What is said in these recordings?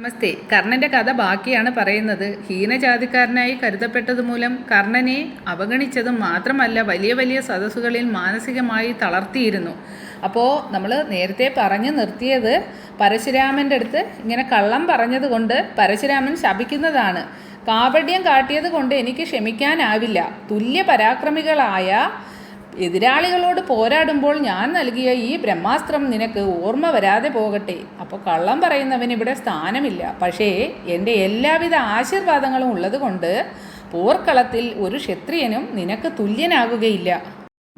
നമസ്തേ. കർണന്റെ കഥ ബാക്കിയാണ് പറയുന്നത്. ഹീനജാതിക്കാരനായി കരുതപ്പെട്ടത് മൂലം കർണനെ അവഗണിച്ചതും മാത്രമല്ല വലിയ വലിയ സദസ്സുകളിൽ മാനസികമായി തളർത്തിയിരുന്നു. അപ്പോൾ നമ്മൾ നേരത്തെ പറഞ്ഞു നിർത്തിയത് പരശുരാമന്റെ അടുത്ത് ഇങ്ങനെ കള്ളം പറഞ്ഞതുകൊണ്ട് പരശുരാമൻ ശപിക്കുന്നതാണ്. കാപട്യം കാട്ടിയത് കൊണ്ട് എനിക്ക് ക്ഷമിക്കാനാവില്ല. തുല്യ പരാക്രമികളായ എതിരാളികളോട് പോരാടുമ്പോൾ ഞാൻ നൽകിയ ഈ ബ്രഹ്മാസ്ത്രം നിനക്ക് ഓർമ്മ വരാതെ പോകട്ടെ. അപ്പോൾ കള്ളം പറയുന്നവന് ഇവിടെ സ്ഥാനമില്ല. പക്ഷേ എന്റെ എല്ലാവിധ ആശീർവാദങ്ങളും ഉള്ളതുകൊണ്ട് പോർക്കളത്തിൽ ഒരു ക്ഷത്രിയനും നിനക്ക് തുല്യനാകുകയില്ല.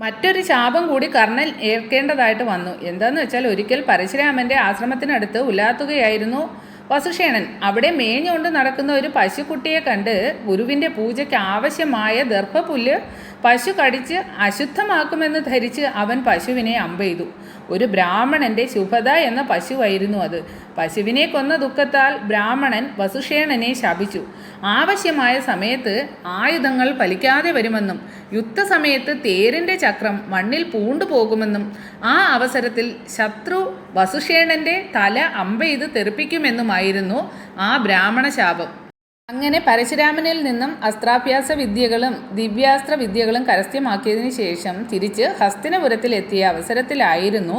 മറ്റൊരു ശാപം കൂടി കർണൻ ഏൽക്കേണ്ടതായിട്ട് വന്നു. എന്താണെന്ന് വെച്ചാൽ ഒരിക്കൽ പരശുരാമന്റെ ആശ്രമത്തിനടുത്ത് ഉലാത്തുകയായിരുന്നു. വസുഷേണൻ അവിടെ മേഞ്ഞുകൊണ്ട് നടക്കുന്ന ഒരു പശുക്കുട്ടിയെ കണ്ട് ഗുരുവിന്റെ പൂജയ്ക്ക് ആവശ്യമായ ദർഭപുല്ല് പശു കടിച്ച് അശുദ്ധമാക്കുമെന്ന് ധരിച്ച് അവൻ പശുവിനെ അമ്പെയ്തു. ഒരു ബ്രാഹ്മണന്റെ ശുഭത എന്ന പശുവായിരുന്നു അത്. പശുവിനെ കൊന്ന ദുഃഖത്താൽ ബ്രാഹ്മണൻ വസുഷേണനെ ശപിച്ചു. ആവശ്യമായ സമയത്ത് ആയുധങ്ങൾ ഫലിക്കാതെ വരുമെന്നും യുദ്ധസമയത്ത് തേരിന്റെ ചക്രം മണ്ണിൽ പൂണ്ടുപോകുമെന്നും ആ അവസരത്തിൽ ശത്രു വസുഷേണന്റെ തല അമ്പെയ്ത് തെറിപ്പിക്കുമെന്നുമായിരുന്നു ആ ബ്രാഹ്മണ ശാപം അങ്ങനെ പരശുരാമനിൽ നിന്നും അസ്ത്രാഭ്യാസ വിദ്യകളും ദിവ്യാസ്ത്ര വിദ്യകളും കരസ്ഥ്യമാക്കിയതിനു ശേഷം തിരിച്ച് ഹസ്തിനപുരത്തിൽ എത്തിയ അവസരത്തിലായിരുന്നു.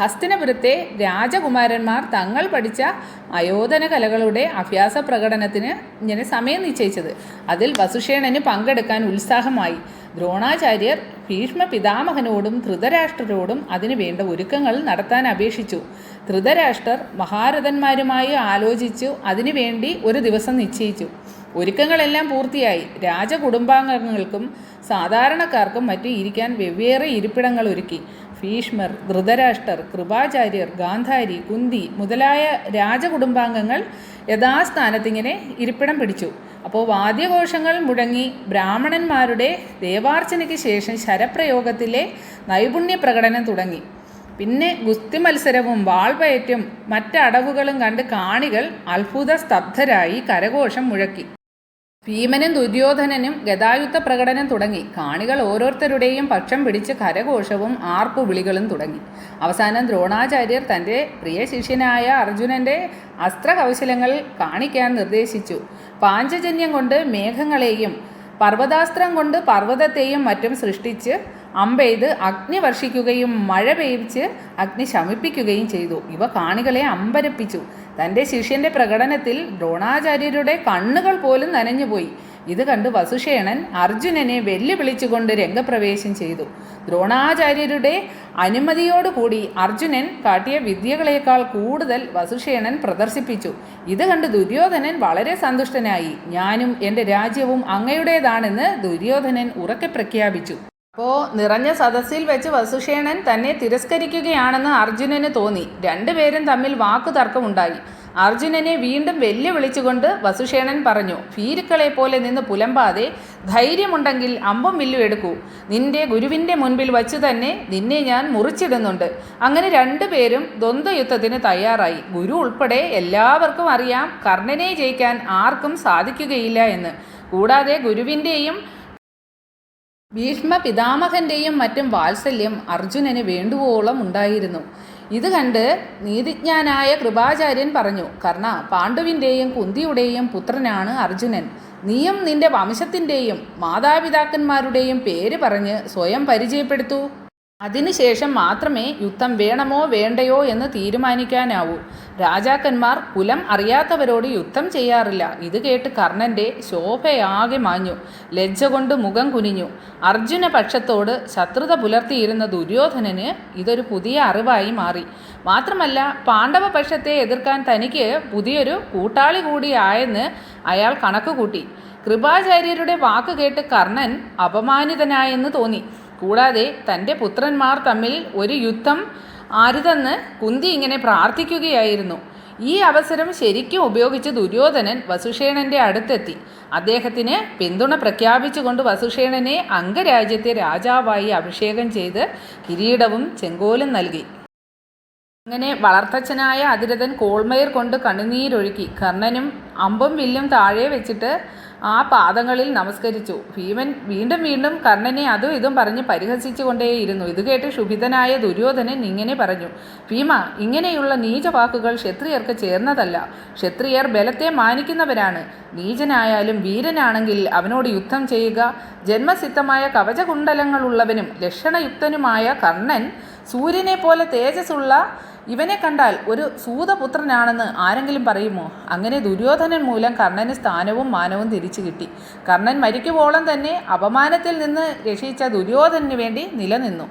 ഹസ്തിനപുരത്തെ രാജകുമാരന്മാർ തങ്ങൾ പഠിച്ച അയോധന കലകളുടെ അഭ്യാസ പ്രകടനത്തിന് ഇങ്ങനെ സമയം നിശ്ചയിച്ചത്. അതിൽ വസുഷേണന് പങ്കെടുക്കാൻ ഉത്സാഹമായി. ദ്രോണാചാര്യർ ഭീഷ്മ പിതാമഹനോടും ധൃതരാഷ്ട്രരോടും അതിനു വേണ്ട ഒരുക്കങ്ങൾ നടത്താൻ അപേക്ഷിച്ചു. ധൃതരാഷ്ട്രർ മഹാരഥന്മാരുമായി ആലോചിച്ചു. അതിനുവേണ്ടി ഒരു ദിവസം നിശ്ചയിച്ചു. ഒരുക്കങ്ങളെല്ലാം പൂർത്തിയായി. രാജകുടുംബാംഗങ്ങൾക്കും സാധാരണക്കാർക്കും മറ്റും ഇരിക്കാൻ വെവ്വേറെ ഇരിപ്പിടങ്ങൾ ഒരുക്കി. ഭീഷ്മർ ധൃതരാഷ്ട്രർ കൃപാചാര്യർ ഗാന്ധാരി കുന്തി മുതലായ രാജകുടുംബാംഗങ്ങൾ യഥാസ്ഥാനത്തിങ്ങനെ ഇരിപ്പിടം പിടിച്ചു. അപ്പോൾ വാദ്യഘോഷങ്ങൾ മുടങ്ങി ബ്രാഹ്മണന്മാരുടെ ദേവാർച്ചനയ്ക്ക് ശേഷം ശരപ്രയോഗത്തിലെ നൈപുണ്യ പ്രകടനം തുടങ്ങി. പിന്നെ ഗുസ്തി മത്സരവും വാൾപയറ്റും മറ്റടവുകളും കണ്ട് കാണികൾ അത്ഭുത സ്തബ്ധരായി കരഘോഷം മുഴക്കി. ഭീമനും ദുര്യോധനനും ഗതായുദ്ധ പ്രകടനം തുടങ്ങി. കാണികൾ ഓരോരുത്തരുടെയും പക്ഷം പിടിച്ച് കരഘോഷവും ആർപ്പുവിളികളും തുടങ്ങി. അവസാനം ദ്രോണാചാര്യർ തന്റെ പ്രിയ ശിഷ്യനായ അർജുനന്റെ അസ്ത്രകൗശലങ്ങൾ കാണിക്കാൻ നിർദ്ദേശിച്ചു. പാഞ്ചജന്യം കൊണ്ട് മേഘങ്ങളെയും പർവതാസ്ത്രം കൊണ്ട് പർവതത്തെയും മറ്റും സൃഷ്ടിച്ച് അമ്പെയ്ത് അഗ്നി വർഷിക്കുകയും മഴ പെയ്ച്ച് അഗ്നി ശമിപ്പിക്കുകയും ചെയ്തു. ഇവ കാണികളെ അമ്പരപ്പിച്ചു. തന്റെ ശിഷ്യന്റെ പ്രകടനത്തിൽ ദ്രോണാചാര്യരുടെ കണ്ണുകൾ പോലും നനഞ്ഞുപോയി ഇത് കണ്ട് വസുഷേണൻ അർജുനനെ വെല്ലുവിളിച്ചുകൊണ്ട് രംഗപ്രവേശം ചെയ്തു. ദ്രോണാചാര്യരുടെ അനുമതിയോടുകൂടി അർജുനൻ കാട്ടിയ വിദ്യകളേക്കാൾ കൂടുതൽ വസുഷേണൻ പ്രദർശിപ്പിച്ചു. ഇത് കണ്ട് ദുര്യോധനൻ വളരെ സന്തുഷ്ടനായി. ഞാനും എന്റെ രാജ്യവും അങ്ങയുടേതാണെന്ന് ദുര്യോധനൻ ഉറക്കെ പ്രഖ്യാപിച്ചു. അപ്പോൾ നിറഞ്ഞ സദസ്സിൽ വെച്ച് വസുഷേണൻ തന്നെ തിരസ്കരിക്കുകയാണെന്ന് അർജുനന് തോന്നി. രണ്ടുപേരും തമ്മിൽ വാക്കു തർക്കമുണ്ടായി അർജുനനെ വീണ്ടും വെല്ലുവിളിച്ചുകൊണ്ട് വസുഷേണൻ പറഞ്ഞു ഭീരുക്കളെ പോലെ നിന്ന് പുലമ്പാതെ ധൈര്യമുണ്ടെങ്കിൽ അമ്പും വില്ലും എടുക്കൂ. നിന്റെ ഗുരുവിന്റെ മുൻപിൽ വച്ചു തന്നെ നിന്നെ ഞാൻ മുറിച്ചിടുന്നുണ്ട് അങ്ങനെ രണ്ടുപേരും ദ്വന്ദ്വയുദ്ധത്തിന് തയ്യാറായി. ഗുരു ഉൾപ്പെടെ എല്ലാവർക്കും അറിയാം കർണനെ ജയിക്കാൻ ആർക്കും സാധിക്കുകയില്ല എന്ന്. കൂടാതെ ഗുരുവിന്റെയും ഭീഷ്മ പിതാമഹന്റെയും മറ്റും വാത്സല്യം അർജുനന് വേണ്ടുവോളം ഉണ്ടായിരുന്നു. ഇത് കണ്ട് നീതിജ്ഞാനായ കൃപാചാര്യൻ പറഞ്ഞു കർണ പാണ്ഡുവിന്റെയും കുന്തിയുടെയും പുത്രനാണ് അർജുനൻ. നീയും നിന്റെ വംശത്തിന്റെയും മാതാപിതാക്കന്മാരുടെയും പേര് പറഞ്ഞ് സ്വയം പരിചയപ്പെടുത്തൂ. അതിനുശേഷം മാത്രമേ യുദ്ധം വേണമോ വേണ്ടയോ എന്ന് തീരുമാനിക്കാനാവൂ. രാജാക്കന്മാർ കുലം അറിയാത്തവരോട് യുദ്ധം ചെയ്യാറില്ല. ഇത് കേട്ട് കർണന്റെ ശോഭയാകെ മാഞ്ഞു. ലജ്ജ കൊണ്ട് മുഖം കുനിഞ്ഞു. അർജുന പക്ഷത്തോട് ശത്രുത പുലർത്തിയിരുന്ന ദുര്യോധനന് ഇതൊരു പുതിയ അറിവായി മാറി. മാത്രമല്ല പാണ്ഡവ പക്ഷത്തെ എതിർക്കാൻ തനിക്ക് പുതിയൊരു കൂട്ടാളി കൂടിയായെന്ന് അയാൾ കണക്കുകൂട്ടി. കൃപാചാര്യരുടെ വാക്ക് കേട്ട് കർണൻ അപമാനിതനായെന്ന് തോന്നി. കൂടാതെ തന്റെ പുത്രന്മാർ തമ്മിൽ ഒരു യുദ്ധം ആരുതെന്ന് കുന്തി ഇങ്ങനെ പ്രാർത്ഥിക്കുകയായിരുന്നു. ഈ അവസരം ശരിക്കും ഉപയോഗിച്ച് ദുര്യോധനൻ വസുഷേണന്റെ അടുത്തെത്തി. അദ്ദേഹത്തിന് പിന്തുണ പ്രഖ്യാപിച്ചുകൊണ്ട് വസുഷേണനെ അംഗരാജ്യത്തെ രാജാവായി അഭിഷേകം ചെയ്ത് കിരീടവും ചെങ്കോലും നൽകി. അങ്ങനെ വളർത്തച്ഛനായ അതിരഥൻ കോൾമയർ കൊണ്ട് കണ്ണുനീരൊഴുക്കി. കർണനും അമ്പും വില്ലും താഴെ വെച്ചിട്ട് ആ പാദങ്ങളിൽ നമസ്കരിച്ചു. ഭീമൻ വീണ്ടും വീണ്ടും കർണനെ അതും ഇതും പറഞ്ഞ് പരിഹസിച്ചുകൊണ്ടേയിരുന്നു. ഇത് കേട്ട് ക്ഷുഭിതനായ ദുര്യോധനൻ ഇങ്ങനെ പറഞ്ഞു ഭീമ ഇങ്ങനെയുള്ള നീചവാക്കുകൾ ക്ഷത്രിയർക്ക് ചേർന്നതല്ല. ക്ഷത്രിയർ ബലത്തെ മാനിക്കുന്നവരാണ്. നീചനായാലും വീരനാണെങ്കിൽ അവനോട് യുദ്ധം ചെയ്യുക. ജന്മസിദ്ധമായ കവചകുണ്ടലങ്ങളുള്ളവനും ലക്ഷണയുക്തനുമായ കർണൻ സൂര്യനെ പോലെ തേജസ്സുള്ള ഇവനെ കണ്ടാൽ ഒരു സൂതപുത്രനാണെന്ന് ആരെങ്കിലും പറയുമോ? അങ്ങനെ ദുര്യോധനൻ മൂലം കർണന് സ്ഥാനവും മാനവും തിരിച്ചു കിട്ടി. കർണൻ മരിക്കുവോളം തന്നെ അപമാനത്തിൽ നിന്ന് രക്ഷിച്ച ദുര്യോധനന് വേണ്ടി നിലനിന്നു.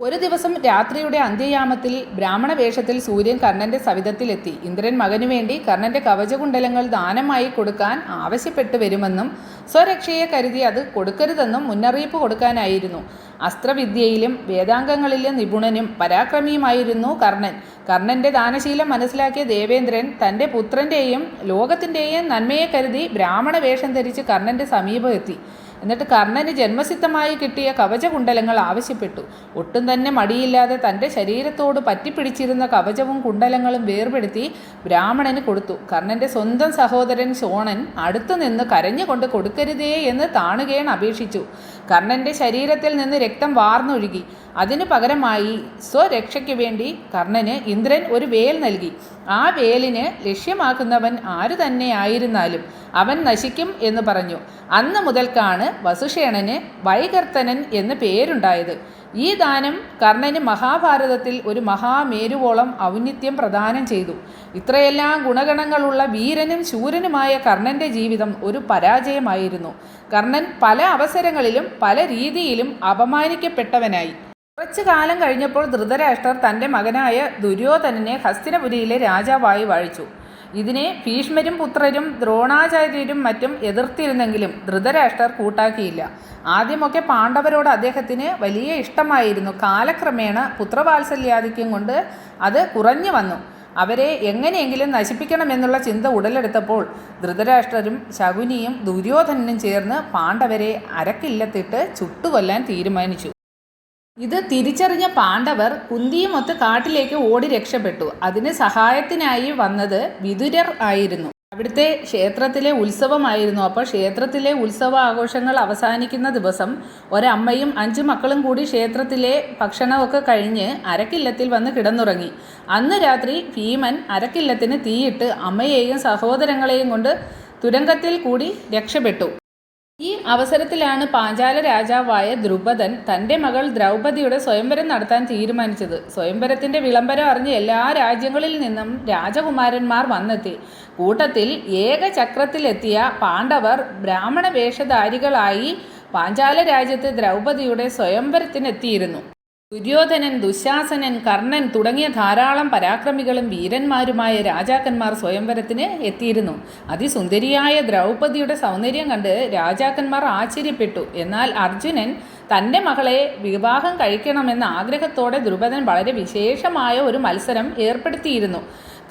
ഒരു ദിവസം രാത്രിയുടെ അന്ത്യയാമത്തിൽ ബ്രാഹ്മണ വേഷത്തിൽ സൂര്യൻ കർണന്റെ സവിധത്തിലെത്തി. ഇന്ദ്രൻ മകനു വേണ്ടി കർണന്റെ കവചകുണ്ടലങ്ങൾ ദാനമായി കൊടുക്കാൻ ആവശ്യപ്പെട്ടു വരുമെന്നും സ്വരക്ഷയെ കരുതി അത് കൊടുക്കരുതെന്നും മുന്നറിയിപ്പ് കൊടുക്കാനായിരുന്നു. അസ്ത്രവിദ്യയിലും വേദാംഗങ്ങളിലും നിപുണനും പരാക്രമിയുമായിരുന്നു കർണൻ. കർണന്റെ ദാനശീലം മനസ്സിലാക്കിയ ദേവേന്ദ്രൻ തന്റെ പുത്രന്റെയും ലോകത്തിന്റെയും നന്മയെ കരുതി ബ്രാഹ്മണ വേഷം ധരിച്ച് കർണന്റെ സമീപമെത്തി എന്നിട്ട് കർണന് ജന്മസിദ്ധമായി കിട്ടിയ കവചകുണ്ടലങ്ങൾ ആവശ്യപ്പെട്ടു. ഒട്ടും തന്നെ മടിയില്ലാതെ തന്റെ ശരീരത്തോട് പറ്റിപ്പിടിച്ചിരുന്ന കവചവും കുണ്ടലങ്ങളും വേർപെടുത്തി ബ്രാഹ്മണന് കൊടുത്തു. കർണന്റെ സ്വന്തം സഹോദരൻ ശോണൻ അടുത്തു നിന്ന് കരഞ്ഞുകൊണ്ട് കൊടുക്കരുതേ എന്ന് താണുകേൺ അപേക്ഷിച്ചു. കർണന്റെ ശരീരത്തിൽ നിന്ന് രക്തം വാർന്നൊഴുകി. അതിനു പകരമായി സ്വരക്ഷയ്ക്ക് വേണ്ടി കർണന് ഇന്ദ്രൻ ഒരു വേൽ നൽകി. ആ വേലിന് ലക്ഷ്യമാക്കുന്നവൻ ആരു തന്നെ ആയിരുന്നാലും അവൻ നശിക്കും എന്ന് പറഞ്ഞു. അന്ന് മുതൽക്കാണ് വസുഷേണന് വൈകർത്തനൻ എന്ന് പേരുണ്ടായത്. ഈ ദാനം കർണന് മഹാഭാരതത്തിൽ ഒരു മഹാമേരുവോളം ഔന്നിത്യം പ്രദാനം ചെയ്തു. ഇത്രയെല്ലാം ഗുണഗണങ്ങളുള്ള വീരനും ശൂരനുമായ കർണന്റെ ജീവിതം ഒരു പരാജയമായിരുന്നു. കർണൻ പല അവസരങ്ങളിലും പല രീതിയിലും അപമാനിക്കപ്പെട്ടവനായി. കുറച്ചു കാലം കഴിഞ്ഞപ്പോൾ ധൃതരാഷ്ട്രർ തന്റെ മകനായ ദുര്യോധനനെ ഹസ്തിനപുരിയിലെ രാജാവായി വാഴിച്ചു. ഇതിനെ ഭീഷ്മരും പുത്രരും ദ്രോണാചാര്യരും മറ്റും എതിർത്തിരുന്നെങ്കിലും ധൃതരാഷ്ട്രർ കൂട്ടാക്കിയില്ല. ആദ്യമൊക്കെ പാണ്ഡവരോട് അദ്ദേഹത്തിന് വലിയ ഇഷ്ടമായിരുന്നു. കാലക്രമേണ പുത്രവാത്സല്യാധിക്യം കൊണ്ട് അത് കുറഞ്ഞു വന്നു. അവരെ എങ്ങനെയെങ്കിലും നശിപ്പിക്കണമെന്നുള്ള ചിന്ത ഉടലെടുത്തപ്പോൾ ധൃതരാഷ്ട്രരും ശകുനിയും ദുര്യോധനനും ചേർന്ന് പാണ്ഡവരെ അരക്കില്ലത്തിട്ട് ചുട്ടുകൊല്ലാൻ തീരുമാനിച്ചു. ഇത് തിരിച്ചറിഞ്ഞ പാണ്ഡവർ കുന്തിയുമൊത്ത് കാട്ടിലേക്ക് ഓടി രക്ഷപ്പെട്ടു. അതിന് സഹായത്തിനായി വന്നത് വിതുരർ ആയിരുന്നു. അവിടുത്തെ ക്ഷേത്രത്തിലെ ഉത്സവമായിരുന്നു. അപ്പോൾ ക്ഷേത്രത്തിലെ ഉത്സവ ആഘോഷങ്ങൾ അവസാനിക്കുന്ന ദിവസം ഒരമ്മയും അഞ്ചു മക്കളും കൂടി ക്ഷേത്രത്തിലെ ഭക്ഷണമൊക്കെ കഴിഞ്ഞ് അരക്കില്ലത്തിൽ വന്ന് കിടന്നുറങ്ങി. അന്ന് രാത്രി ഭീമൻ അരക്കില്ലത്തിന് തീയിട്ട് അമ്മയെയും സഹോദരങ്ങളെയും കൊണ്ട് തുരങ്കത്തിൽ കൂടി രക്ഷപ്പെട്ടു. ഈ അവസരത്തിലാണ് പാഞ്ചാല രാജാവായ ദ്രുപദൻ തന്റെ മകൾ ദ്രൗപദിയുടെ സ്വയംവരം നടത്താൻ തീരുമാനിച്ചത്. സ്വയംവരത്തിന്റെ വിളംബരം അറിഞ്ഞ് എല്ലാ രാജ്യങ്ങളിൽ നിന്നും രാജകുമാരന്മാർ വന്നെത്തി. കൂട്ടത്തിൽ ഏകചക്രത്തിലെത്തിയ പാണ്ഡവർ ബ്രാഹ്മണ വേഷധാരികളായി പാഞ്ചാല രാജ്യത്ത് ദ്രൗപദിയുടെ സ്വയംവരത്തിനെത്തിയിരുന്നു. ദുര്യോധനൻ ദുശാസനൻ കർണൻ തുടങ്ങിയ ധാരാളം പരാക്രമികളും വീരന്മാരുമായ രാജാക്കന്മാർ സ്വയംവരത്തിന് എത്തിയിരുന്നു. അതിസുന്ദരിയായ ദ്രൗപദിയുടെ സൗന്ദര്യം കണ്ട് രാജാക്കന്മാർ ആശ്ചര്യപ്പെട്ടു. എന്നാൽ അർജുനൻ തന്റെ മകളെ വിവാഹം കഴിക്കണമെന്ന ആഗ്രഹത്തോടെ ദ്രുപദൻ വളരെ വിശേഷമായ ഒരു മത്സരം ഏർപ്പെടുത്തിയിരുന്നു.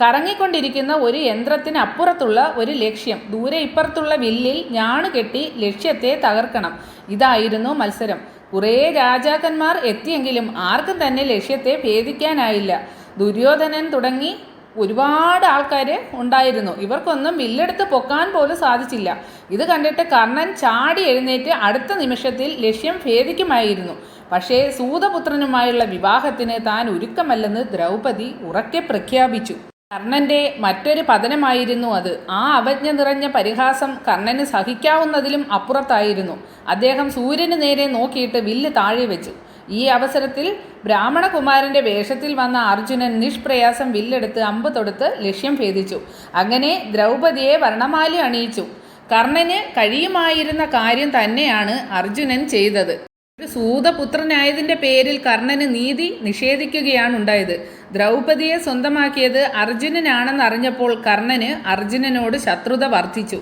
കറങ്ങിക്കൊണ്ടിരിക്കുന്ന ഒരു യന്ത്രത്തിനപ്പുറത്തുള്ള ഒരു ലക്ഷ്യം ദൂരെ ഇപ്പുറത്തുള്ള വില്ലിൽ ഞാണു കെട്ടി ലക്ഷ്യത്തെ തകർക്കണം. ഇതായിരുന്നു മത്സരം. കുറേ രാജാക്കന്മാർ എത്തിയെങ്കിലും ആർക്കും തന്നെ ലക്ഷ്യത്തെ ഭേദിക്കാനായില്ല. ദുര്യോധനൻ തുടങ്ങി ഒരുപാട് ആൾക്കാർ ഉണ്ടായിരുന്നു. ഇവർക്കൊന്നും വില്ലെടുത്ത് പൊക്കാൻ പോലും സാധിച്ചില്ല. ഇത് കണ്ടിട്ട് കർണൻ ചാടി എഴുന്നേറ്റ് അടുത്ത നിമിഷത്തിൽ ലക്ഷ്യം ഭേദിക്കുമായിരുന്നു. പക്ഷേ സൂതപുത്രനുമായുള്ള വിവാഹത്തിന് താൻ ഒരുക്കമല്ലെന്ന് ദ്രൗപദി ഉറക്കെ പ്രഖ്യാപിച്ചു. കർണന്റെ മറ്റൊരു പതനമായിരുന്നു അത്. ആ അവജ്ഞ നിറഞ്ഞ പരിഹാസം കർണന് സഹിക്കാവുന്നതിലും അപ്പുറത്തായിരുന്നു. അദ്ദേഹം സൂര്യന് നേരെ നോക്കിയിട്ട് വില്ല് താഴെ വെച്ചു. ഈ അവസരത്തിൽ ബ്രാഹ്മണകുമാരന്റെ വേഷത്തിൽ വന്ന അർജുനൻ നിഷ്പ്രയാസം വില്ലെടുത്ത് അമ്പ് തൊടുത്ത് ലക്ഷ്യം ഭേദിച്ചു. അങ്ങനെ ദ്രൗപതിയെ വർണമാലി അണിയിച്ചു. കർണന് കഴിയുമായിരുന്ന കാര്യം തന്നെയാണ് അർജുനൻ ചെയ്തത്. ഒരു സൂതപുത്രനായതിന്റെ പേരിൽ കർണന് നീതി നിഷേധിക്കുകയാണ് ഉണ്ടായത് ദ്രൗപദിയെ സ്വന്തമാക്കിയത് അർജുനനാണെന്ന് അറിഞ്ഞപ്പോൾ കർണന് അർജുനനോട് ശത്രുത വർദ്ധിച്ചു.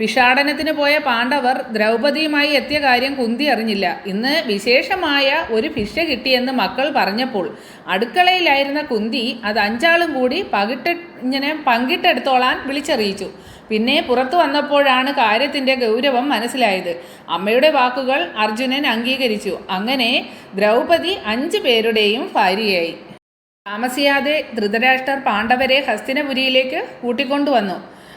ഭിഷാടനത്തിന് പോയ പാണ്ഡവർ ദ്രൗപദിയുമായി എത്തിയ കാര്യം കുന്തി അറിഞ്ഞില്ല. ഇന്ന് വിശേഷമായ ഒരു ഭിക്ഷ കിട്ടിയെന്ന് മക്കൾ പറഞ്ഞപ്പോൾ അടുക്കളയിലായിരുന്ന കുന്തി അത് അഞ്ചാളും കൂടി പകിട്ട് ഇങ്ങനെ പങ്കിട്ടെടുത്തോളാൻ വിളിച്ചറിയിച്ചു. പിന്നെ പുറത്തു വന്നപ്പോഴാണ് കാര്യത്തിന്റെ ഗൗരവം മനസ്സിലായത്. അമ്മയുടെ വാക്കുകൾ അർജുനൻ അംഗീകരിച്ചു. അങ്ങനെ ദ്രൗപദി അഞ്ചു പേരുടെയും ഭാര്യയായി. താമസിയാതെ ധൃതരാഷ്ട്രർ പാണ്ഡവരെ ഹസ്തിനപുരിയിലേക്ക് കൂട്ടിക്കൊണ്ടുവന്നു.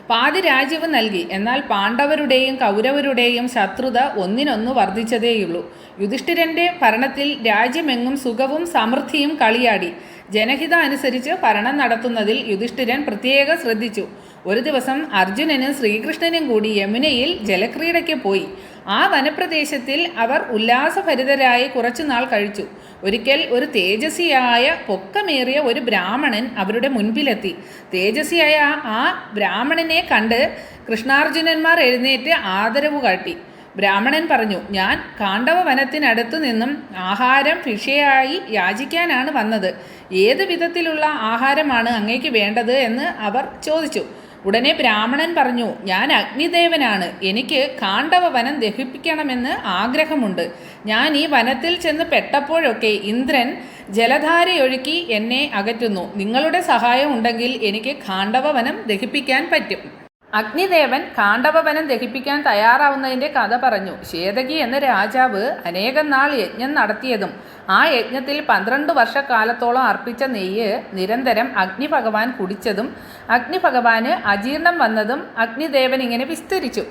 പാതി രാജ്യവും നൽകി. എന്നാൽ പാണ്ഡവരുടെയും കൗരവരുടെയും ശത്രുത ഒന്നിനൊന്ന് വർദ്ധിച്ചതേയുള്ളൂ. യുധിഷ്ഠിരന്റെ ഭരണത്തിൽ രാജ്യമെങ്ങും സുഖവും സമൃദ്ധിയും കളിയാടി. ജനഹിത അനുസരിച്ച് ഭരണം നടത്തുന്നതിൽ യുധിഷ്ഠിരൻ പ്രത്യേകം ശ്രദ്ധിച്ചു. ഒരു ദിവസം അർജുനനും ശ്രീകൃഷ്ണനും കൂടി യമുനയിൽ ജലക്രീഡയ്ക്ക് പോയി. ആ വനപ്രദേശത്തിൽ അവർ ഉല്ലാസഭരിതരായി കുറച്ചുനാൾ കഴിച്ചു. ഒരിക്കൽ ഒരു തേജസ്വിയായ പൊക്കമേറിയ ഒരു ബ്രാഹ്മണൻ അവരുടെ മുൻപിലെത്തി. തേജസ്വിയായ ആ ബ്രാഹ്മണനെ കണ്ട് കൃഷ്ണാർജുനന്മാർ എഴുന്നേറ്റ് ആദരവ് കാട്ടി. ബ്രാഹ്മണൻ പറഞ്ഞു ഞാൻ കാണ്ഡവ വനത്തിനടുത്തു നിന്നും ആഹാരം ഭിക്ഷയായി യാചിക്കാനാണ് വന്നത്. ഏത് വിധത്തിലുള്ള ആഹാരമാണ് അങ്ങേക്ക് വേണ്ടത്? എന്ന് അവർ ചോദിച്ചു. ഉടനെ ബ്രാഹ്മണൻ പറഞ്ഞു ഞാൻ അഗ്നിദേവനാണ്. എനിക്ക് കാണ്ഡവ വനം ദഹിപ്പിക്കണമെന്ന് ആഗ്രഹമുണ്ട്. ഞാൻ ഈ വനത്തിൽ ചെന്ന് പെട്ടപ്പോഴൊക്കെ ഇന്ദ്രൻ ജലധാരയൊഴുക്കി എന്നെ അകറ്റുന്നു. നിങ്ങളുടെ സഹായം ഉണ്ടെങ്കിൽ എനിക്ക് കാണ്ഡവ വനം ദഹിപ്പിക്കാൻ പറ്റും. അഗ്നിദേവൻ കാണ്ഡവവനം ദഹിപ്പിക്കാൻ തയ്യാറാവുന്നതിന്റെ കഥ പറഞ്ഞു. ശേതകി എന്ന രാജാവ് അനേകം നാൾ യജ്ഞം നടത്തിയതും ആ യജ്ഞത്തിൽ പന്ത്രണ്ട് വർഷക്കാലത്തോളം അർപ്പിച്ച നെയ്യ് നിരന്തരം അഗ്നി ഭഗവാൻ കുടിച്ചതും അഗ്നി ഭഗവാന് അജീർണം വന്നതും അഗ്നിദേവൻ ഇങ്ങനെ വിസ്തരിച്ചു.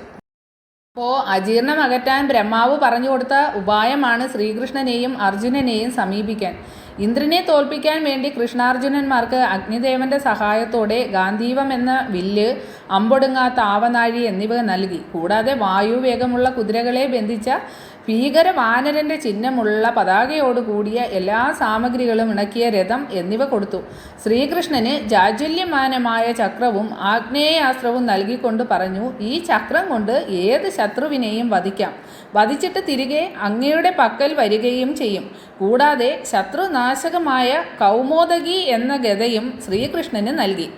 അപ്പോൾ അജീർണം അകറ്റാൻ ബ്രഹ്മാവ് പറഞ്ഞു കൊടുത്ത ഉപായമാണ് ശ്രീകൃഷ്ണനെയും അർജുനനെയും സമീപിക്കാൻ. ഇന്ദ്രനെ തോൽപ്പിക്കാൻ വേണ്ടി കൃഷ്ണാർജുനന്മാർക്ക് അഗ്നിദേവന്റെ സഹായത്തോടെ ഗാന്ധീവം എന്ന വില്ല് അമ്പൊടുങ്ങാത്ത ആവനാഴി എന്നിവ നൽകി. കൂടാതെ വായുവേഗമുള്ള കുതിരകളെ ബന്ധിച്ച ഭീകര വാനരന്റെ ചിഹ്നമുള്ള കൂടിയ എല്ലാ സാമഗ്രികളും ഇണക്കിയ രഥം എന്നിവ കൊടുത്തു. ശ്രീകൃഷ്ണന് ജാജുല്യമാനമായ ചക്രവും ആഗ്നേയാസ്ത്രവും നൽകിക്കൊണ്ട് പറഞ്ഞു ഈ ചക്രം കൊണ്ട് ഏത് ശത്രുവിനെയും വധിക്കാം. വധിച്ചിട്ട് തിരികെ അങ്ങയുടെ പക്കൽ വരികയും ചെയ്യും. കൂടാതെ ശത്രുനാശകമായ കൗമോദകി എന്ന ഗതയും ശ്രീകൃഷ്ണന് നൽകി.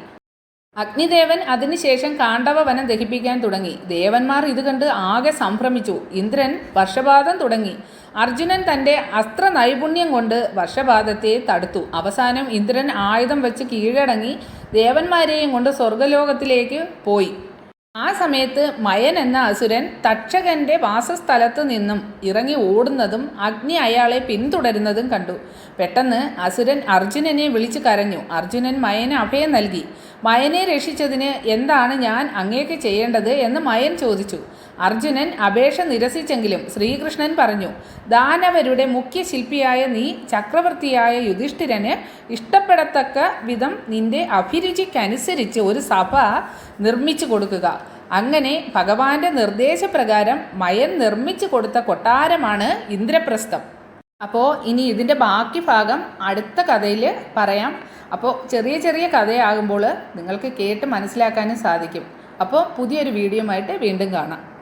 അഗ്നിദേവൻ അതിനുശേഷം കാണ്ഡവ വനം ദഹിപ്പിക്കാൻ തുടങ്ങി. ദേവന്മാർ ഇത് കണ്ട് ആകെ സംഭ്രമിച്ചു. ഇന്ദ്രൻ വർഷപാതം തുടങ്ങി. അർജുനൻ തന്റെ അസ്ത്ര നൈപുണ്യം കൊണ്ട് വർഷപാതത്തെ തടുത്തു. അവസാനം ഇന്ദ്രൻ ആയുധം വെച്ച് കീഴടങ്ങി ദേവന്മാരെയും കൊണ്ട് സ്വർഗലോകത്തിലേക്ക് പോയി. ആ സമയത്ത് മയൻ എന്ന അസുരൻ തക്ഷകന്റെ വാസസ്ഥലത്ത് നിന്നും ഇറങ്ങി ഓടുന്നതും അഗ്നി അയാളെ പിന്തുടരുന്നതും കണ്ടു. പെട്ടെന്ന് അസുരൻ അർജുനനെ വിളിച്ചു കരഞ്ഞു. അർജുനൻ മയന് അഭയം നൽകി. മയനെ രക്ഷിച്ചതിന് എന്താണ് ഞാൻ അങ്ങേക്ക് ചെയ്യേണ്ടത് എന്ന് മയൻ ചോദിച്ചു. അർജുനൻ അപേക്ഷ നിരസിച്ചെങ്കിലും ശ്രീകൃഷ്ണൻ പറഞ്ഞു ദാനവരുടെ മുഖ്യ ശില്പിയായ നീ ചക്രവർത്തിയായ യുധിഷ്ഠിരന് ഇഷ്ടപ്പെടത്തക്ക വിധം നിന്റെ അഭിരുചിക്കനുസരിച്ച് ഒരു സഭ നിർമ്മിച്ചു കൊടുക്കുക. അങ്ങനെ ഭഗവാന്റെ നിർദ്ദേശപ്രകാരം മയൻ നിർമ്മിച്ചു കൊടുത്ത കൊട്ടാരമാണ് ഇന്ദ്രപ്രസ്ഥം. അപ്പോൾ ഇനി ഇതിന്റെ ബാക്കി ഭാഗം അടുത്ത കഥയിൽ പറയാം. അപ്പോൾ ചെറിയ ചെറിയ കഥയാകുമ്പോൾ നിങ്ങൾക്ക് കേട്ട് മനസ്സിലാക്കാനും സാധിക്കും. അപ്പോൾ പുതിയൊരു വീഡിയോ ആയിട്ട് വീണ്ടും കാണാം.